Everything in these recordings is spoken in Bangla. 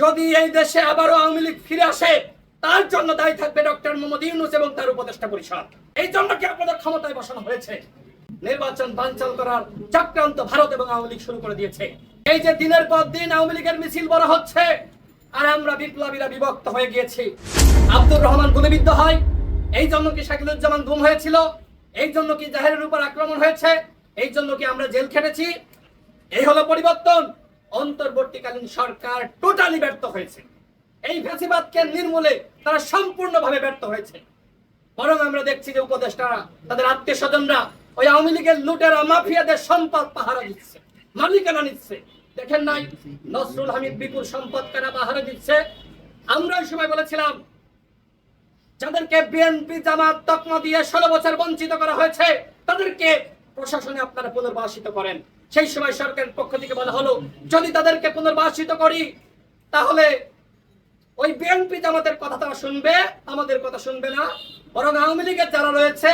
যদি এই দেশে আবারও আওয়ামী লীগ ফিরে আসে, তার জন্য দায়ী থাকবে ডক্টর মোহাম্মদ ইউনুস এবং তার উপদেষ্টা পরিষদ। এই জন্য কি আপনাদের ক্ষমতায় বসানো হয়েছে? নির্বাচন বানচাল করার চক্রান্ত ভারত এবং আওয়ামী লীগ শুরু করে দিয়েছে। এই যে দিনের পর দিন আওয়ামী লীগের মিছিল বড় হচ্ছে, আর আমরা বিপ্লবীরা বিভক্ত হয়ে গিয়েছি। আব্দুর রহমান গুলিবিদ্ধ হয়। এই জন্য কি শাকিলুজ্জামান গুম হয়েছিল? এই জন্য কি জাহেরের উপর আক্রমণ হয়েছে? এই জন্য কি আমরা জেল খেটেছি? এই হলো পরিবর্তন। অন্তর্বর্তীকালীন সরকার টোটালি ব্যর্থ হয়েছে। এই ফ্যাসিবাদকে নির্মূলে তারা সম্পূর্ণভাবে ব্যর্থ হয়েছে। বরং আমরা দেখছি যে উপদেষ্টারা তাদের আত্মীয় স্বজনরা ওই আওয়ামী লীগের লুটেরা মাফিয়াদের সম্পদ পাহারা দিচ্ছে, মালিকানা নিচ্ছে। দেখেন নাই, নসরুল হামিদ বিপুল সম্পদ কারা পাহারা দিচ্ছে? আমরা ওই সময় বলেছিলাম, যাদেরকে বিএনপি জামাত তকমা দিয়ে ষোলো বছর বঞ্চিত করা হয়েছে, তাদেরকে প্রশাসনে আপনারা পুনর্বাসিত করেন। সেই সময় সরকারের পক্ষ থেকে বলা হলো, যদি তাদেরকে পুনর্বাসিত করি, তাহলে ওই বিএনপি জামাতের কথা তারা শুনবে, আমাদের কথা শুনবে না। বরং আওয়ামী লীগের যারা রয়েছে,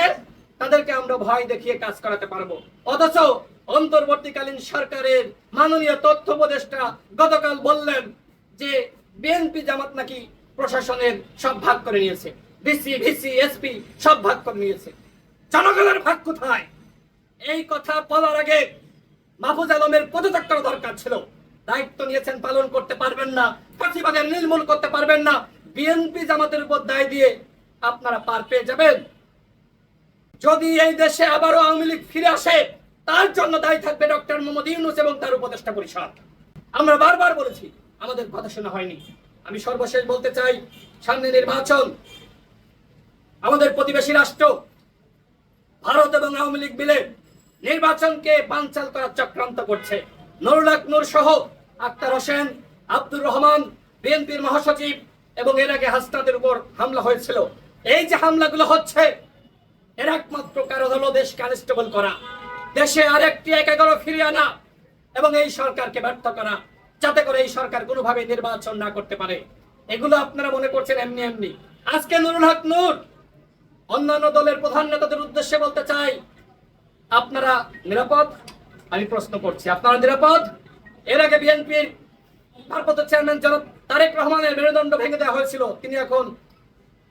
তাদেরকে আমরা ভয় দেখিয়ে কাজ করাতে পারব। অথচ অন্তর্বর্তীকালীন সরকারের মাননীয় তথ্য উপদেষ্টা গতকাল বললেন যে বিএনপি জামাত নাকি প্রশাসনের সব ভাগ করে নিয়েছে। ডিসি, ভিসি, এসপি সব ভাগ করে নিয়েছে। জনগণের ভাগ কোথায়? এই কথা বলার আগে মাহফুজ আলমের পদত্যাগ করা দরকার ছিল। দায়িত্ব নিয়েছেন, পালন করতে পারবেন না, ফাঁসিবাদের নির্মূল করতে পারবেন না। বিএনপি জামাতের উপর দায় দিয়ে আপনারা পার পেয়ে যাবেন। যদি এই দেশে আবারও আওয়ামী লীগ ফিরে আসে, তার জন্য দায়ী থাকবে ডক্টর মোহাম্মদ ইউনুস এবং তার উপদেষ্টা পরিষদ। আমরা বারবার বলেছি, আমাদের কথা শোনা হয়নি। আমি সর্বশেষ বলতে চাই, সামনে নির্বাচন, আমাদের প্রতিবেশী রাষ্ট্র, ভারত এবং আওয়ামী লীগ মিলে নির্বাচনকে বানচাল করার চক্রান্ত করছে। নুরুল নূর সহ আক্তার হোসেন, আব্দুর রহমান, বিএনপির মহাসচিব এবং এর আগে হাসনাদের উপর হামলা হয়েছিল। এই যে হামলাগুলো হচ্ছে, এর একমাত্র কারণ হলো দেশকে আনস্টেবল করা। দেশে আরেকটি এক এগারো ফিরিয়ে আনা এবং এই সরকারকে ব্যর্থ করা, যাতে করে এই সরকার কোনোভাবে নির্বাচন না করতে পারে। এগুলো আপনারা মনে করছেন এমনি এমনি। আজকে নুরুল হক নূর অন্যান্য দলের প্রধান নেতাদের উদ্দেশ্যে বলতে চাই আপনারা নিরাপদ? আমি প্রশ্ন করছি, আপনারা নিরাপদ? এর আগে বিএনপির ভারপ্রাপ্ত চেয়ারম্যান জনাব তারেক রহমানের মেরুদণ্ড ভেঙে দেওয়া হয়েছিল। তিনি এখন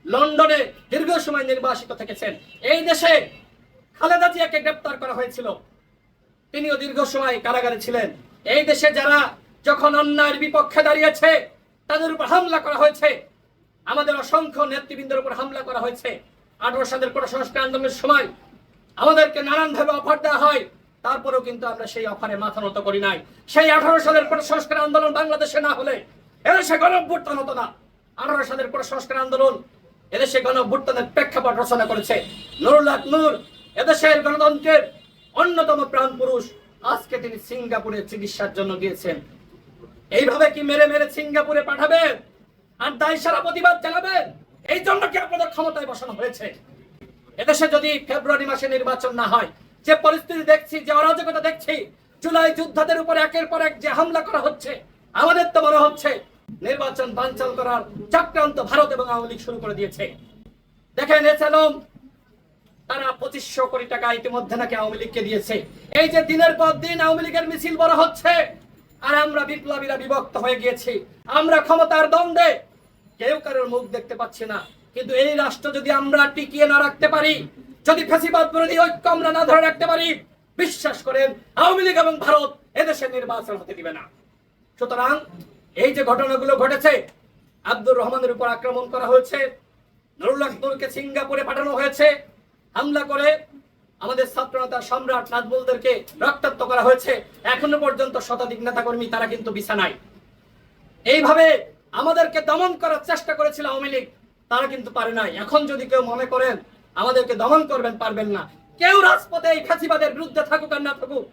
লন্ডনে দীর্ঘ সময় নির্বাসিত থেকেছেন। এই দেশে খালেদা জিয়াকে গ্রেপ্তার করা হয়েছিল। তিনিও দীর্ঘ সময় কারাগারে ছিলেন। এই দেশে যারা যখন অন্যায়ের বিপক্ষে দাঁড়িয়েছে, তাদের উপর হামলা করা হয়েছে। আমাদের অসংখ্য নেতৃবৃন্দের উপর হামলা করা হয়েছে। আঠারো সালের কোটা সংস্কার আন্দোলনের সময় আমাদেরকে নানানভাবে অফার দেওয়া হয়। তারপরেও কিন্তু আমরা সেই অফারে মাথা নত করি নাই। সেই আঠারো সালের কোটা সংস্কার আন্দোলন বাংলাদেশে না হলে এদেশে গণভ্যুত্থান হতো না। আঠারো সালের কোটা সংস্কার আন্দোলন এদেশে গণভ্যুত্থানের প্রেক্ষাপট রচনা করেছে নুরুল্লাহ নূর। এদেশের গণতন্ত্রের অন্যতম প্রাণ পুরুষ। আজকে তিনি সিঙ্গাপুরে চিকিৎসার জন্য গিয়েছেন। এইভাবে কি মেরে মেরে সিঙ্গাপুরে পাঠাবেন? আর দায় সারা প্রতিবাদ জানাবেন? এই জন্য কি আপনাদের ক্ষমতায় বসানো হয়েছে? এদেশে যদি ফেব্রুয়ারি মাসে নির্বাচন না হয়, যে পরিস্থিতি দেখছি, যে অরাজকতা দেখছি, জুলাই যোদ্ধাদের উপর একের পর এক যে হামলা করা হচ্ছে, আমাদের তো মনে হচ্ছে নির্বাচন বানচাল করার চক্রান্ত ভারত এবং আওয়ামী লীগ শুরু করে দিয়েছে। দেখেন এছাড়াও তারা পঁচিশশো কোটি টাকা ইতিমধ্যে নাকি আওয়ামী লীগকে দিয়েছে। এই যে দিনের পর দিন আওয়ামী লীগের মিছিল বড় হচ্ছে, আর আমরা বিপ্লবীরা বিভক্ত হয়ে গিয়েছি। আমরা ক্ষমতার দ্বন্দ্বে কেউ কারোর মুখ দেখতে পাচ্ছি না। কিন্তু এই রাষ্ট্র যদি আমরা টিকিয়ে না রাখতে পারি, যদি ফেসিবাদ বিরোধী ঐক্য আমরা না ধরে রাখতে পারি, বিশ্বাস করেন, আওয়ামী লীগ এবং ভারত এদেশের নির্বাচন হতে দিবে না। সুতরাং এই যে ঘটনাগুলো ঘটেছে, আব্দুর রহমানের উপর আক্রমণ করা হয়েছে নুরুল আকবরকে সিঙ্গাপুরে পাঠানো হয়েছে, হামলা করে আমাদের ছাত্রনেতা সম্রাট নাজবুলদেরকে রক্তাক্ত করা হয়েছে। এখনও পর্যন্ত শতাধিক নেতাকর্মী তারা কিন্তু বিছানায়। এইভাবে আমাদেরকে দমন করার চেষ্টা করেছিল আওয়ামী লীগ। তারা কিন্তু পারে না এখন যদি কেউ মনে করেন, আমাদেরকে দমন করবেন, পারবেন না। কেউ রাজপথে এই ফাঁসিবাদের বিরুদ্ধে থাকুক আর না থাকুক,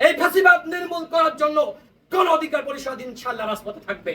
এই ফাঁসিবাদ নির্মূল করার জন্য কোন অধিকার পরিষদ ইনশাল্লাহ রাজপথে থাকবে।